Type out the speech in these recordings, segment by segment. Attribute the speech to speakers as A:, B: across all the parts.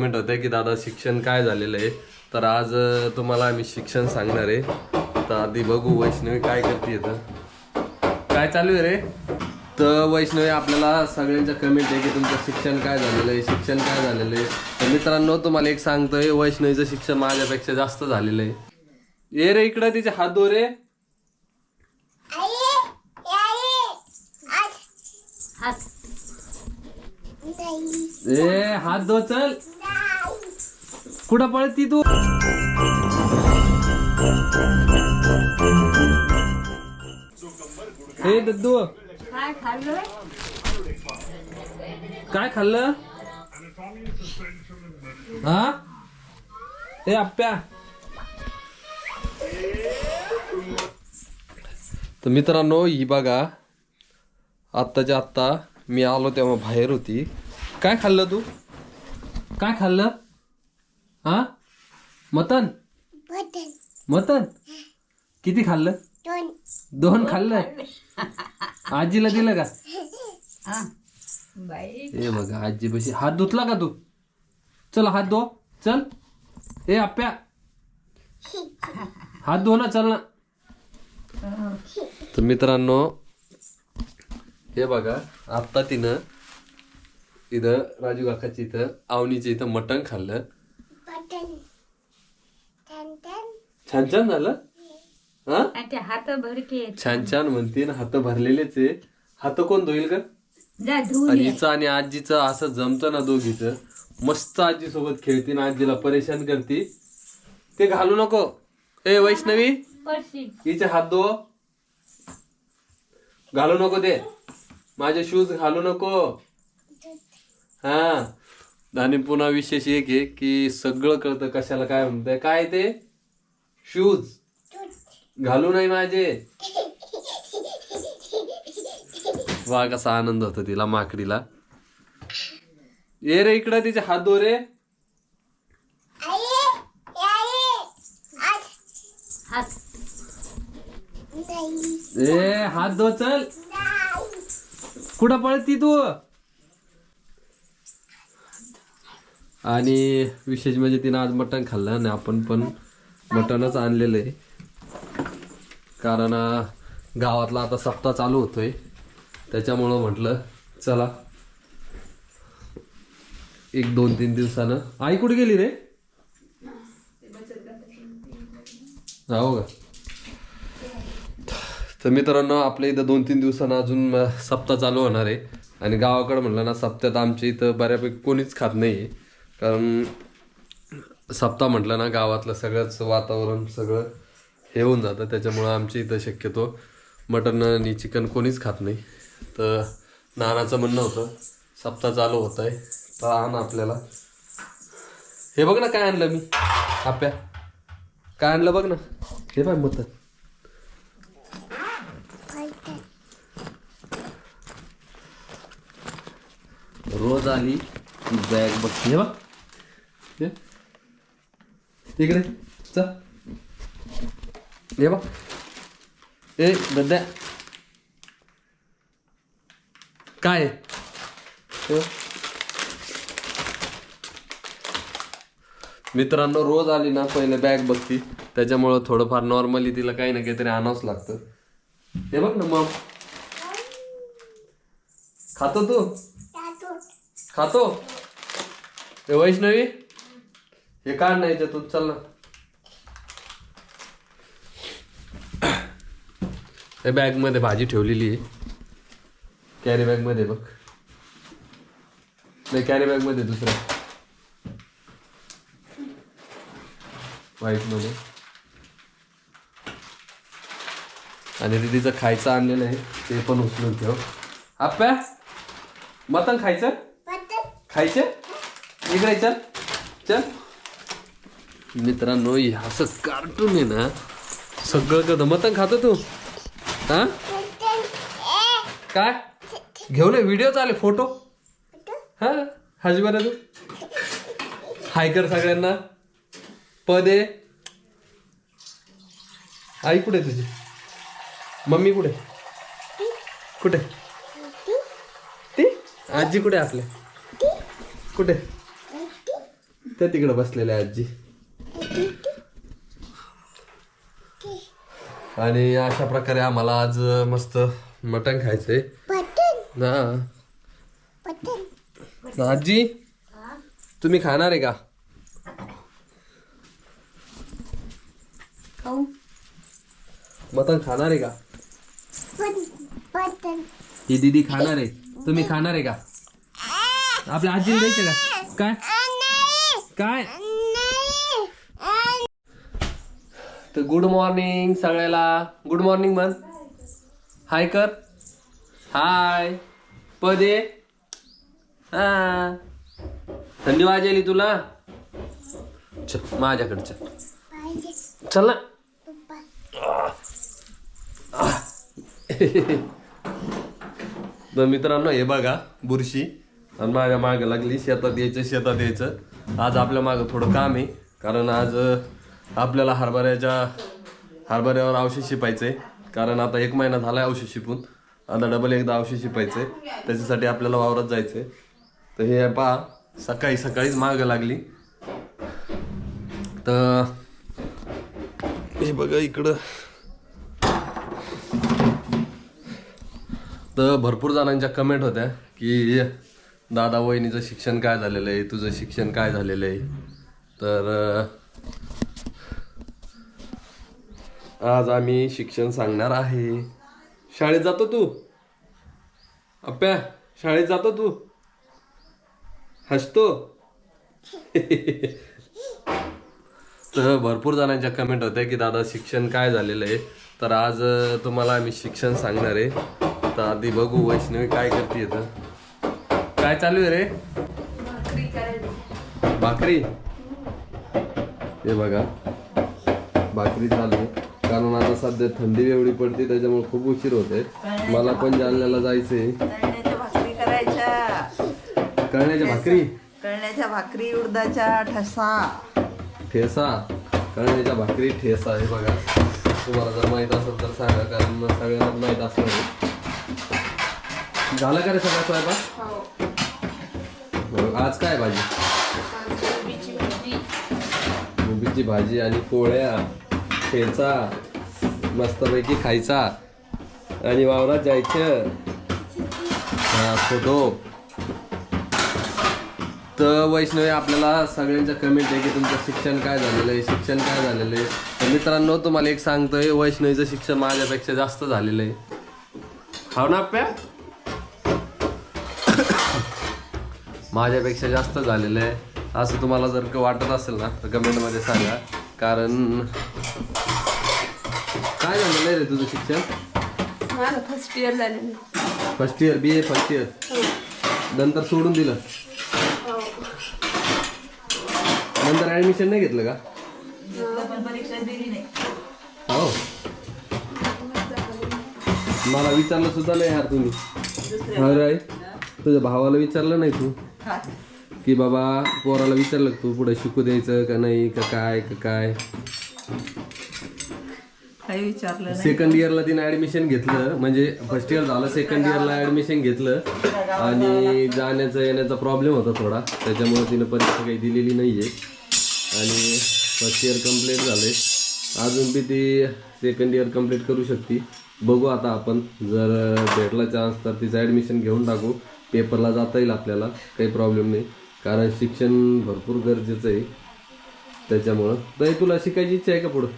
A: Comment होते की दादा शिक्षण काय झालेलं आहे? तर आज तुम्हाला आम्ही शिक्षण सांगणार आहे. तर आधी बघू वैष्णवी काय करते इथं. काय चालू आहे रे? तर वैष्णवी आपल्याला सगळ्यांच्या कमेंट आहे की तुमचं शिक्षण काय झालेलं आहे? शिक्षण काय झालेलं आहे? तर मित्रांनो तुम्हाला एक सांगतोय वैष्णवीचं शिक्षण माझ्यापेक्षा जास्त झालेलं आहे. ये रे इकडं तिचे हात धो रे. ए हात धो चल. कुठं पळती तू? हे दद्दू
B: काय खाल्लं?
A: काय खाल्लं? हा? हे आप्या तर मित्रांनो ही बघा आत्ताच्या आत्ता मी आलो तेव्हा बाहेर होती. काय खाल्लं तू? काय खाल्लं? हा? मटन मटन किती खाल्लं? दोन. खाल्लं आजीला दिलं का?
B: हा. बाई.
A: ए बघा आजी बशी. हात धुतला का तू? चल हात धो. चल. ए आप्या. हात धो ना चल ना. तर मित्रांनो हे बघा आत्ता तिनं इथं राजू काकाची इथं आवनीच्या इथं मटण खाल्लं. छान छान झालं? हा?
B: आणि ते हात भरके.
A: छान छान म्हणते ना हात भरलेलेच आहे. हात कोण धुईल का
B: जा धुवून
A: आणि
B: ये.
A: हिचं आणि आजीचं असं जमतं ना दोघीचं. मस्त आजी सोबत खेळते ना आजीला परेशान करते. ते घालू नको. ए वैष्णवी.
B: पडशील.
A: हिचे हात धो घालू नको ते. माझे शूज घालू नको. हा. आणि पुन्हा विशेष एक आहे की सगळं कळतं कशाला काय म्हणतंय काय ते शूज घालू नाही माझे वा कसा आनंद होतो तिला माकडीला ये रे इकडं तिचे हात धो रे
B: हात
A: ए हात धो चल कुठं पळती तू आणि विशेष म्हणजे तिनं आज मटण खाल्लं आणि आपण पण मटणच आणलेलं आहे. कारण गावातला आता सप्ताह चालू होतोय. त्याच्यामुळं म्हटलं चला. एक दोन तीन दिवसानं. आई कुठे गेली रे? हो का? तर मित्रांनो आपल्या इथं दोन तीन दिवसानं अजून सप्ताह चालू होणार आहे. आणि गावाकडं म्हटलं ना सप्त्यात आमच्या इथं बऱ्यापैकी कोणीच खात नाही आहे कारण सप्ताह म्हटलं ना गावातलं सगळंच वातावरण सगळं हे होऊन जातं. त्याच्यामुळं आमच्या इथं शक्यतो मटन आणि चिकन कोणीच खात नाही. तर नानाचं म्हणणं होतं सप्ताह चालू होत आहे. तर आण आपल्याला. हे बघ ना काय आणलं मी? आप्या काय आणलं बघ ना? हे पाय मत रोज आली बॅग बघ. हे बघ. हे. इकडे चल हे बघ ए दद्या काय. मित्रांनो रोज आली ना पहिले बॅग बघती त्याच्यामुळं थोडंफार नॉर्मली तिला काही ना काहीतरी आणावंच लागतं. हे बघ ना मग. खातो तू? खातो. हे वैष्णवी? हे काढ नाही याच्यातून चल ना. हे बॅगमध्ये भाजी ठेवलेली आहे. कॅरी बॅगमध्ये बघ. नाही कॅरी बॅगमध्ये दुसऱ्या व्हाईटमध्ये आणि दीदीचं खायचं आणलेलं आहे. ते पण उचलून ठेव. आप्या मटण खायचं? खायचं? इकडे चल. चल. मित्रांनो असं कार्टून आहे ना. सगळं कधी मटण खातो तू? हा? काय? घेऊन व्हिडिओ चाले फोटो हा? हाजी बरं तू. हाय कर सगळ्यांना. पद आहे. आई कुठे तुझी? मम्मी कुठे? कुठे? ती? आजी कुठे आपल्या? कुठे? त्या तिकडे बसलेल्या आजी. आणि अशा प्रकारे आम्हाला आज मस्त मटण खायचंय. ना. आजी? तुम्ही खाणार आहे का?
B: खाऊ
A: मटण खाणार आहे का? ही दीदी खाणार आहे. तुम्ही खाणार आहे का? आपल्या आजीला द्यायचं का? काय? काय? तर गुड मॉर्निंग सगळ्याला. गुड मॉर्निंग म्हण हाय कर. हाय पदे. हा. थंडी वाजेली तुला. चल माझ्याकडे चल. चल ना. तर मित्रांनो हे बघा बुरशी. आणि माझ्या मागं लागली शेतात यायचं शेतात यायचं. आज आपल्या मागं थोडं काम आहे. कारण आज आपल्याला हरभऱ्याच्या हरभऱ्यावर औषध आहे कारण आता एक महिना झाला आहे औषध शिपून. आता डबल एकदा औषध शिपायचंय. त्याच्यासाठी आपल्याला वावरात जायचंय. तर हे पहा सकाळी सकाळीच माग लागली. तर हे बघा इकडं. तर भरपूर जणांच्या कमेंट होत्या की दादा वहिनीचं शिक्षण काय झालेलं आहे? तुझं शिक्षण काय झालेलं आहे? तर अं, आज आम्ही शिक्षण सांगणार आहे. शाळेत जातो तू? अप्प्या शाळेत जातो तू? हसतो? तर भरपूर जणांच्या कमेंट होत्या की दादा शिक्षण काय झालेलं आहे? तर आज तुम्हाला आम्ही शिक्षण सांगणार आहे. तर आधी बघू वैष्णवी काय करते इथं काय चालू आहे रे? भाकरी? हे बघा. भाकरी चालू आहे. कारण आता सध्या थंडी एवढी पडते त्याच्यामुळे खूप उशीर होते. मला पण जालन्याला जायचंय.
C: कळण्याच्या भाकरी करायच्या.
A: कळण्याच्या भाकरी?
C: कळण्याच्या भाकरी उडदाच्या ठसा.
A: ठेसा? कळण्याच्या भाकरी ठेसा हे बघा. तुम्हाला जर माहीत असेल तर सांगा कारण सगळ्यांना माहीत असणार आहे. झालं का रे सगळा स्वयंपाक? हो, आज काय भाजी? कोबीची भाजी आणि पोळ्या. खेळचा मस्तपैकी खायचा. आणि वावरात जायचं. हा फोटो. तर वैष्णवी आपल्याला सगळ्यांच्या कमेंट आहे की तुमचं शिक्षण काय झालेलं आहे. शिक्षण काय झालेलं आहे? तर मित्रांनो तुम्हाला एक सांगतोय वैष्णवीचं शिक्षण माझ्यापेक्षा जास्त झालेलं आहे. हो ना आप्या? माझ्यापेक्षा जास्त झालेलं आहे. असं तुम्हाला जर का वाटत असेल ना तर कमेंटमध्ये सांगा. कारण काय झालेलं आहे रे तुझं शिक्षण?
D: माझं फर्स्ट इयर झालेलं
A: first year B A first year नंतर सोडून दिलं? नंतर ऍडमिशन नाही घेतलं का?
C: पण परीक्षा दिली नाही
A: हो. मला विचारलं सुद्धा नाही यार तुम्ही. अरे तुझ्या भावाला विचारलं नाही तू? की बाबा पोराला विचारलं का तू पुढे शिकू द्यायचं का नाही का काय का काय?
C: काही विचारलं नाही.
A: सेकंड इयरला तिने ऍडमिशन घेतलं म्हणजे फर्स्ट इयर झालं सेकंड इयरला ऍडमिशन घेतलं आणि जाण्याचा येण्याचा प्रॉब्लेम होता थोडा. त्याच्यामुळे तिने परीक्षा काही दिलेली नाहीये. आणि फर्स्ट इयर कंप्लीट झाले. अजून बी ती सेकंड इयर कंप्लीट करू शकते. बघू आता आपण. जर भेटला चान्स तर तिचं ॲडमिशन घेऊन टाकू. पेपरला जाता येईल आपल्याला. काही प्रॉब्लेम नाही. कारण शिक्षण भरपूर गरजेचं आहे. त्याच्यामुळं. तर तुला शिकायची इच्छा आहे का पुढं?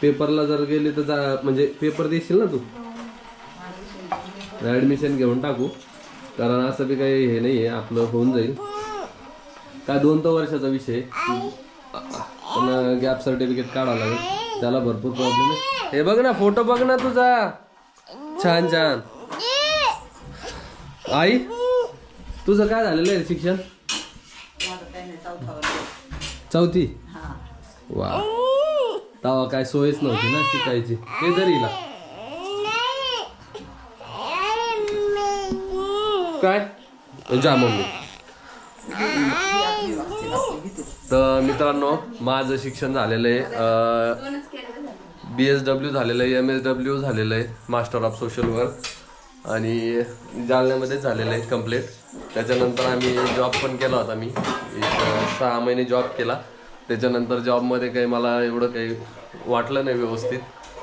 A: पेपरला जर गेले तर जा म्हणजे पेपर देशील ना तू? ॲडमिशन घेऊन टाकू. कारण असं बी काही हे नाही आहे आपलं होऊन जाईल. काय दोन तर वर्षाचा विषय. पण गॅप सर्टिफिकेट काढावं लागेल. त्याला भरपूर प्रॉब्लेम आहे. हे बघ ना फोटो बघ ना तुझा. छान छान. आई तुझं काय झालेलं आहे शिक्षण? चौथी वा. तवा काय सोयच नव्हती ना शिकायची ते दरीला काय? जा मम्मी. तर मित्रांनो माझं शिक्षण झालेलं आहे बी एस डब्ल्यू झालेलं आहे एम एस डब्ल्यू झालेलं आहे मास्टर ऑफ सोशल वर्क आणि जालन्यामध्येच झालेलं आहे कंप्लीट त्याच्यानंतर आम्ही जॉब पण केला होता मी. एक सहा महिने जॉब केला. त्याच्यानंतर जॉबमध्ये काही मला एवढं काही वाटलं नाही व्यवस्थित.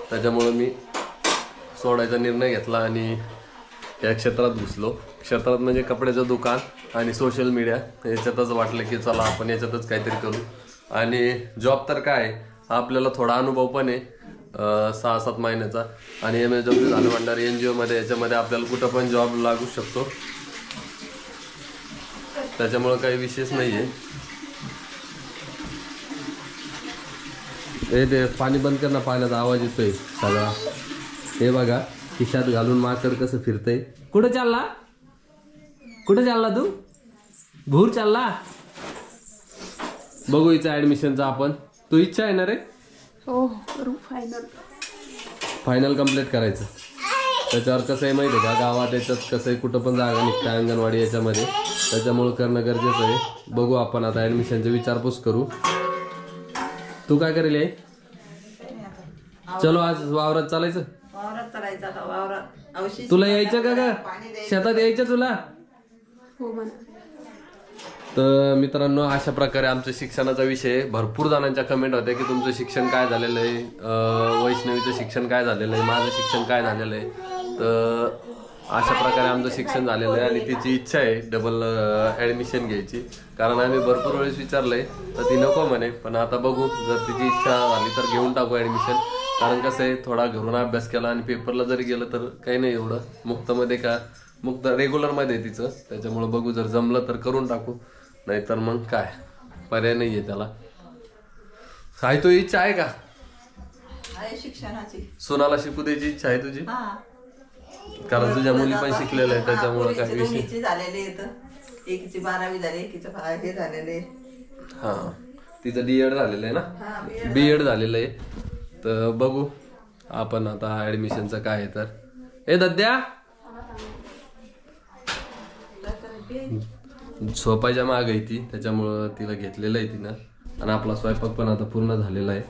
A: त्याच्यामुळं मी सोडायचा निर्णय घेतला आणि या क्षेत्रात घुसलो. क्षेत्रात म्हणजे कपड्याचं दुकान आणि सोशल मीडिया याच्यातच वाटलं की चला आपण याच्यातच काहीतरी करू. आणि जॉब तर काय आपल्याला थोडा अनुभव पण आहे सहा सात महिन्याचा. आणि एम एस डब्ल्यू झालं म्हणणार एन जी ओमध्ये याच्यामध्ये आपल्याला कुठं पण जॉब लागू शकतो. त्याच्यामुळं काही विशेष नाही आहे हे ते पाणी बंद कर ना पाण्याचा आवाज येतोय सगळा. हे बघा खिशात घालून माकड कसं फिरतय. कुठं चालला? कुठं चालला तू? भूर चालला? बघू हिचं ऍडमिशनचा आपण. तू इच्छा आहे ना रे?
D: हो करू फायनल
A: फायनल कंप्लीट करायचं. त्याच्यावर कसं आहे माहिती आहे का? गावात याच्यात कसं आहे? कुठं पण जागा निघते अंगणवाडी याच्यामध्ये. त्याच्यामुळं करणं गरजेचं आहे. बघू आपण आता ऍडमिशनची विचारपूस करू. तू काय करेल हे? चलो आज वावरात चालायचं.
C: वावरात चालायचं आता वावरात.
A: तुला यायचं का ग?
C: पाणी द्यायचं.
A: शेतात यायचं तुला?
D: हो म्हणा.
A: तर मित्रांनो अशा प्रकारे आमच्या शिक्षणाचा विषय. भरपूर जणांच्या कमेंट होत्या की तुमचं शिक्षण काय झालेलं आहे? अं, वैष्णवीचं शिक्षण काय झालेलं आहे? माझं शिक्षण काय झालेलं आहे? तर अशा प्रकारे आमचं शिक्षण झालेलं आहे आणि तिची इच्छा आहे डबल ॲडमिशन घ्यायची. कारण आम्ही भरपूर वेळेस विचारलंय तर ती नको म्हणे. पण आता बघू जर तिची इच्छा झाली तर घेऊन टाकू ॲडमिशन कारण कसं आहे थोडा घरून अभ्यास केला आणि पेपरला जरी गेलं तर काही नाही एवढं. मुक्तमध्ये का? मुक्त रेग्युलरमध्ये आहे तिचं. त्याच्यामुळं बघू जर जमलं तर करून टाकू. नाहीतर मग काय? पर्याय नाही आहे त्याला. काय तो इच्छा आहे का?
C: आहे शिक्षणाची.
A: सोनाला शिकू द्यायची इच्छा आहे तुझी?
C: हा.
A: कारण तुझ्या मुली पण शिकलेल्या आहेत त्याच्यामुळे काय विषय?
C: झालेले आहेत. एकीची बारावी झाली एकीचं फा- हे झालेले
A: हा. तिचं डी एड झालेलं आहे ना? बी एड झालेलं आहे. तर बघू आपण आता ऍडमिशनचं काय आहे तर. ए दद्या! झोपायच्या माग आहे ती त्याच्यामुळं तिला घेतलेलं आहे तिनं. आणि आपला स्वयंपाक पण आता पूर्ण झालेला आहे.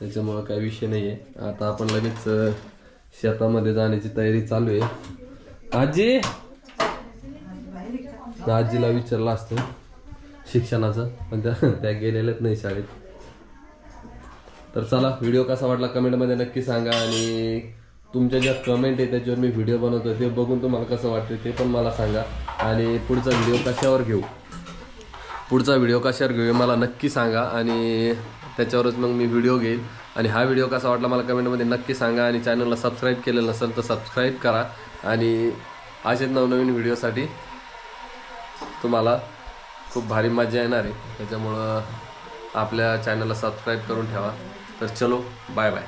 A: त्याच्यामुळं काही विषय नाही आहे आता आपण लगेच अं, शेतामध्ये जाण्याची तयारी चालू आहे. आजी? आजीला विचारलं असतं शिक्षणाचं पण त्या त्या गेलेल्याच नाही शाळेत. तर चला व्हिडिओ कसा वाटला कमेंटमध्ये नक्की सांगा आणि तुमच्या ज्या कमेंट आहे त्याच्यावर मी व्हिडिओ बनवतो ते बघून तुम्हाला कसं वाटतं ते पण मला सांगा. आणि पुढचा व्हिडिओ कशावर घेऊ? पुढचा व्हिडिओ कशावर घेऊ मला नक्की सांगा आणि त्याच्यावरच मग मी व्हिडिओ घेईल. आणि हा व्हिडिओ कसा वाटला मला कमेंटमध्ये नक्की सांगा आणि चॅनलला सबस्क्राईब केलेलं नसेल तर सबस्क्राईब करा. आणि असेच नवनवीन व्हिडिओसाठी तुम्हाला खूप भारी मजा येणार आहे. त्याच्यामुळं आपल्या चॅनलला सबस्क्राईब करून ठेवा. तर चलो बाय बाय